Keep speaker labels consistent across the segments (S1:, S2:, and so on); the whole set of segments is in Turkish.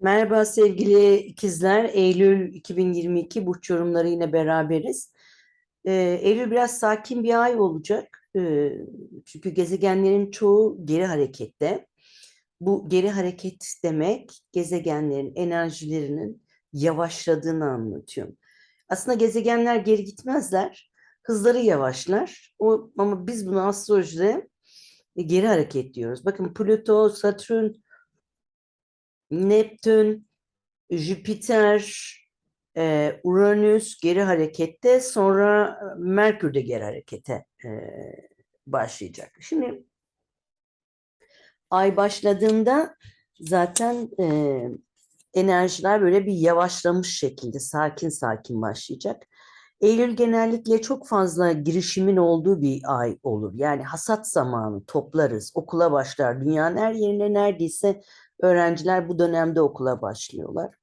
S1: Merhaba sevgili ikizler. Eylül 2022 burç yorumları yine beraberiz. Ee, Eylül biraz sakin bir ay olacak. Ee, çünkü gezegenlerin çoğu geri harekette. Bu geri hareket demek gezegenlerin enerjilerinin yavaşladığını anlatıyor. Aslında gezegenler geri gitmezler. Hızları yavaşlar. O, ama biz bunu astrolojide geri hareket diyoruz. Bakın Plüto, Satürn, Neptün, Jüpiter, e, Uranüs geri harekette, sonra Merkür de geri harekete e, başlayacak. Şimdi ay başladığında zaten e, enerjiler böyle bir yavaşlamış şekilde sakin sakin başlayacak. Eylül genellikle çok fazla girişimin olduğu bir ay olur. Yani hasat zamanı toplarız, okula başlar. Dünyanın her yerinde neredeyse öğrenciler bu dönemde okula başlıyorlar.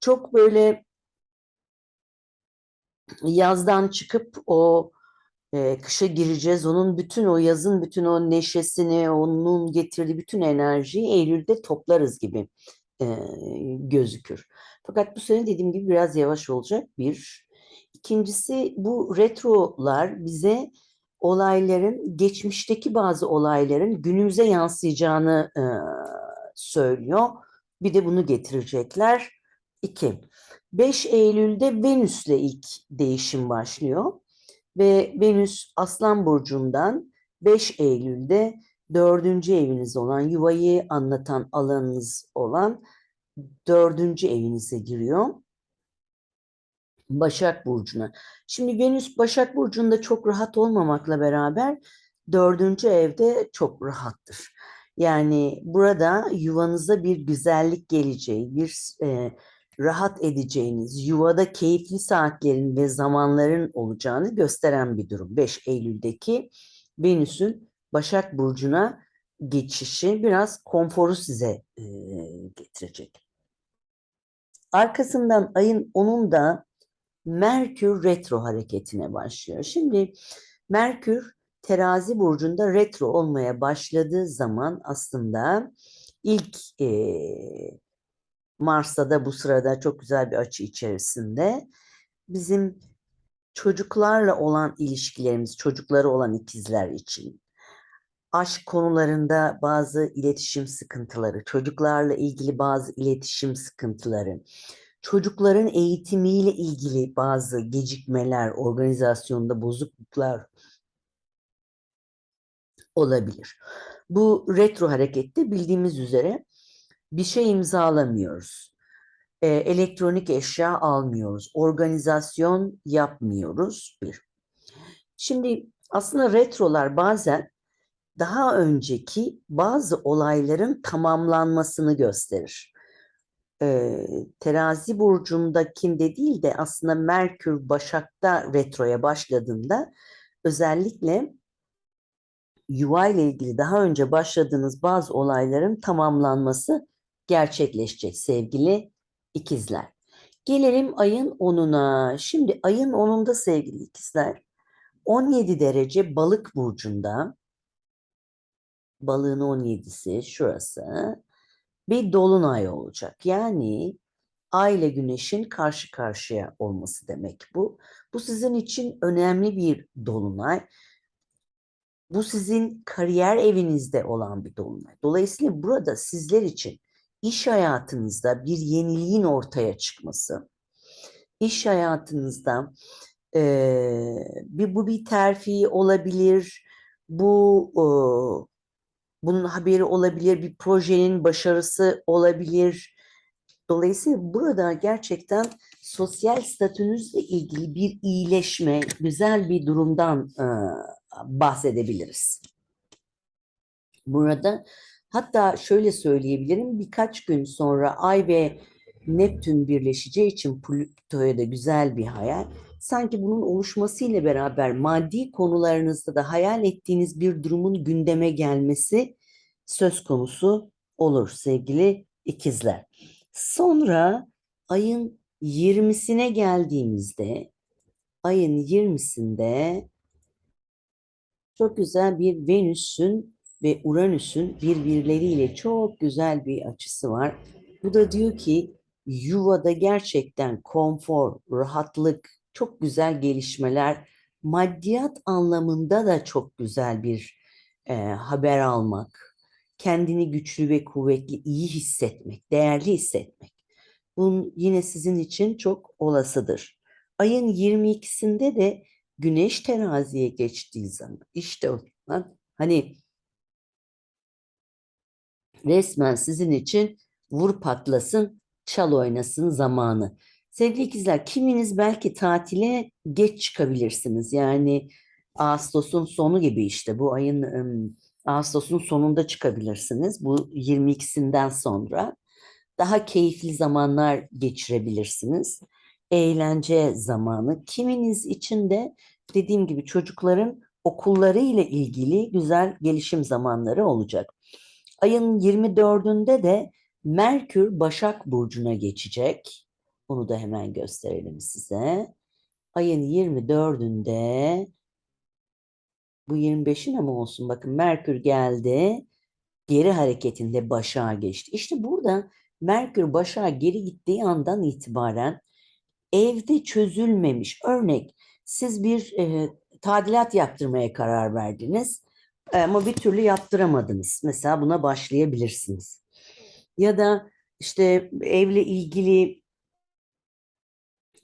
S1: Çok böyle yazdan çıkıp o e, kışa gireceğiz. Onun bütün o yazın bütün o neşesini, onun getirdiği bütün enerjiyi Eylül'de toplarız gibi e, gözükür. Fakat bu sene dediğim gibi biraz yavaş olacak bir. İkincisi bu retrolar bize olayların, geçmişteki bazı olayların günümüze yansıyacağını e, söylüyor. Bir de bunu getirecekler. 2. 5 Eylül'de Venüs'le ilk değişim başlıyor. Ve Venüs Aslan Burcu'ndan 5 Eylül'de dördüncü eviniz olan, yuvayı anlatan alanınız olan dördüncü evinize giriyor. Başak Burcu'na. Şimdi Venüs Başak Burcu'nda çok rahat olmamakla beraber dördüncü evde çok rahattır. Yani burada yuvanıza bir güzellik geleceği, bir e, rahat edeceğiniz, yuvada keyifli saatlerin ve zamanların olacağını gösteren bir durum. 5 Eylül'deki Venüs'ün Başak Burcu'na geçişi biraz konforu size e, getirecek. Arkasından ayın 10'unda Merkür retro hareketine başlıyor. Şimdi Merkür terazi burcunda retro olmaya başladığı zaman aslında ilk e, Mars'ta da bu sırada çok güzel bir açı içerisinde bizim çocuklarla olan ilişkilerimiz, çocukları olan ikizler için aşk konularında bazı iletişim sıkıntıları, çocuklarla ilgili bazı iletişim sıkıntıları, çocukların eğitimiyle ilgili bazı gecikmeler, organizasyonda bozukluklar olabilir. Bu retro harekette bildiğimiz üzere bir şey imzalamıyoruz. E, elektronik eşya almıyoruz. Organizasyon yapmıyoruz. Bir. Şimdi aslında retrolar bazen daha önceki bazı olayların tamamlanmasını gösterir. E, terazi burcundakinde değil de aslında Merkür Başak'ta retroya başladığında özellikle yuva ile ilgili daha önce başladığınız bazı olayların tamamlanması gerçekleşecek sevgili ikizler. Gelelim ayın 10'una. Şimdi ayın 10'unda sevgili ikizler 17 derece balık burcunda balığın 17'si şurası bir dolunay olacak. Yani ay ile güneşin karşı karşıya olması demek bu. Bu sizin için önemli bir dolunay. Bu sizin kariyer evinizde olan bir dolunay. Dolayısıyla burada sizler için iş hayatınızda bir yeniliğin ortaya çıkması, iş hayatınızda e, bir bu bir terfi olabilir, bu e, bunun haberi olabilir, bir projenin başarısı olabilir. Dolayısıyla burada gerçekten sosyal statünüzle ilgili bir iyileşme, güzel bir durumdan e, bahsedebiliriz. Burada hatta şöyle söyleyebilirim birkaç gün sonra Ay ve Neptün birleşeceği için Plüto'ya da güzel bir hayal. Sanki bunun oluşmasıyla beraber maddi konularınızda da hayal ettiğiniz bir durumun gündeme gelmesi söz konusu olur sevgili ikizler. Sonra ayın 20'sine geldiğimizde ayın 20'sinde çok güzel bir Venüs'ün ve Uranüs'ün birbirleriyle çok güzel bir açısı var. Bu da diyor ki yuvada gerçekten konfor, rahatlık, çok güzel gelişmeler, maddiyat anlamında da çok güzel bir e, haber almak, kendini güçlü ve kuvvetli, iyi hissetmek, değerli hissetmek. Bunun yine sizin için çok olasıdır. Ayın 22'sinde de Güneş teraziye geçtiği zaman işte o zaman hani resmen sizin için vur patlasın, çal oynasın zamanı. Sevgili ikizler, kiminiz belki tatile geç çıkabilirsiniz. Yani Ağustos'un sonu gibi işte bu ayın Ağustos'un sonunda çıkabilirsiniz. Bu 22'sinden sonra daha keyifli zamanlar geçirebilirsiniz. Eğlence zamanı. Kiminiz için de dediğim gibi çocukların okulları ile ilgili güzel gelişim zamanları olacak. Ayın 24'ünde de Merkür Başak Burcu'na geçecek. Bunu da hemen gösterelim size. Ayın 24'ünde bu 25'in ama olsun bakın Merkür geldi. Geri hareketinde Başak'a geçti. İşte burada Merkür Başak'a geri gittiği andan itibaren evde çözülmemiş. Örnek siz bir e, tadilat yaptırmaya karar verdiniz ama bir türlü yaptıramadınız. Mesela buna başlayabilirsiniz. Ya da işte evle ilgili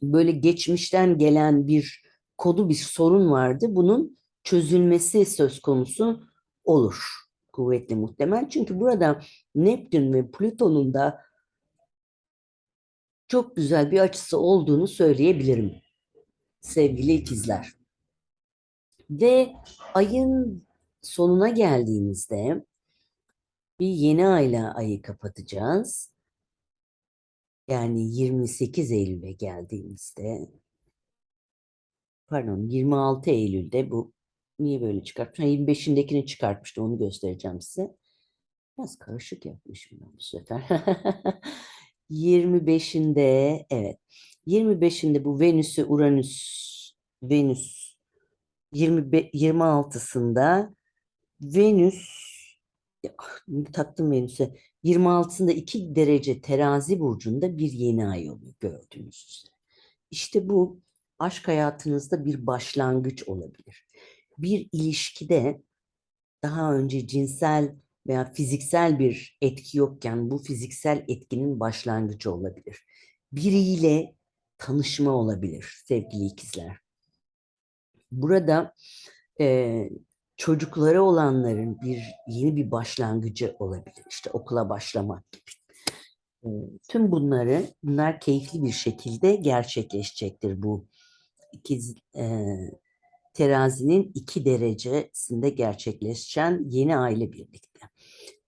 S1: böyle geçmişten gelen bir kodu bir sorun vardı. Bunun çözülmesi söz konusu olur. Kuvvetli muhtemel. Çünkü burada Neptün ve Plüton'un da çok güzel bir açısı olduğunu söyleyebilirim sevgili ikizler. Ve ayın sonuna geldiğimizde bir yeni ayla ayı kapatacağız. Yani 28 Eylül'e geldiğimizde pardon 26 Eylül'de bu niye böyle çıkartmış? 25'indekini çıkartmıştı onu göstereceğim size. Biraz karışık yapmışım ben bu sefer. 25'inde evet 25'inde bu Venüs'ü Uranüs Venüs 20, 26'sında Venüs taktım Venüs'e 26'sında 2 derece terazi burcunda bir yeni ay oluyor gördüğünüz üzere. İşte bu aşk hayatınızda bir başlangıç olabilir. Bir ilişkide daha önce cinsel veya fiziksel bir etki yokken bu fiziksel etkinin başlangıcı olabilir. Biriyle tanışma olabilir sevgili ikizler. Burada e, çocukları olanların bir yeni bir başlangıcı olabilir. İşte okula başlamak gibi. E, tüm bunları, bunlar keyifli bir şekilde gerçekleşecektir bu ikiz e, terazinin iki derecesinde gerçekleşen yeni aile birlikte.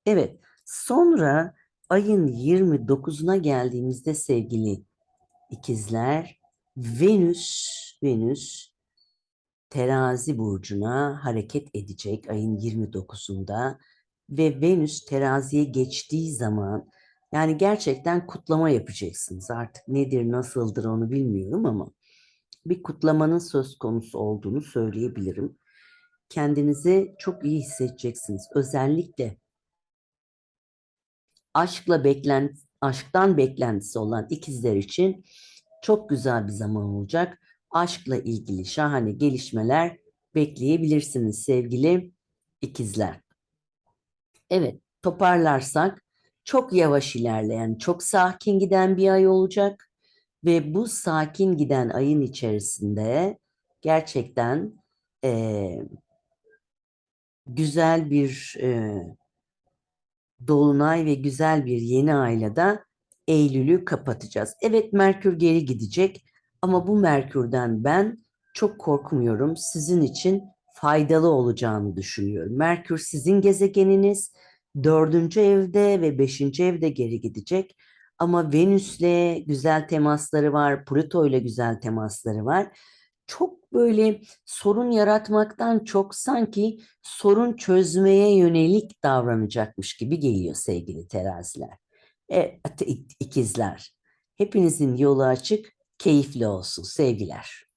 S1: Evet, sonra ayın 29'una geldiğimizde sevgili ikizler, Venüs, Venüs terazi burcuna hareket edecek ayın 29'unda ve Venüs teraziye geçtiği zaman yani gerçekten kutlama yapacaksınız. Artık nedir, nasıldır onu bilmiyorum ama bir kutlamanın söz konusu olduğunu söyleyebilirim. Kendinizi çok iyi hissedeceksiniz. Özellikle aşkla beklent aşktan beklentisi olan ikizler için çok güzel bir zaman olacak. Aşkla ilgili şahane gelişmeler bekleyebilirsiniz sevgili ikizler. Evet, toparlarsak çok yavaş ilerleyen, çok sakin giden bir ay olacak ve bu sakin giden ayın içerisinde gerçekten e, güzel bir e, dolunay ve güzel bir yeni ayla da Eylül'ü kapatacağız. Evet Merkür geri gidecek ama bu Merkür'den ben çok korkmuyorum. Sizin için faydalı olacağını düşünüyorum. Merkür sizin gezegeniniz. Dördüncü evde ve beşinci evde geri gidecek. Ama Venüs'le güzel temasları var, Plüto'yla güzel temasları var. Çok böyle sorun yaratmaktan çok sanki sorun çözmeye yönelik davranacakmış gibi geliyor sevgili teraziler. Evet ikizler. Hepinizin yolu açık, keyifli olsun sevgiler.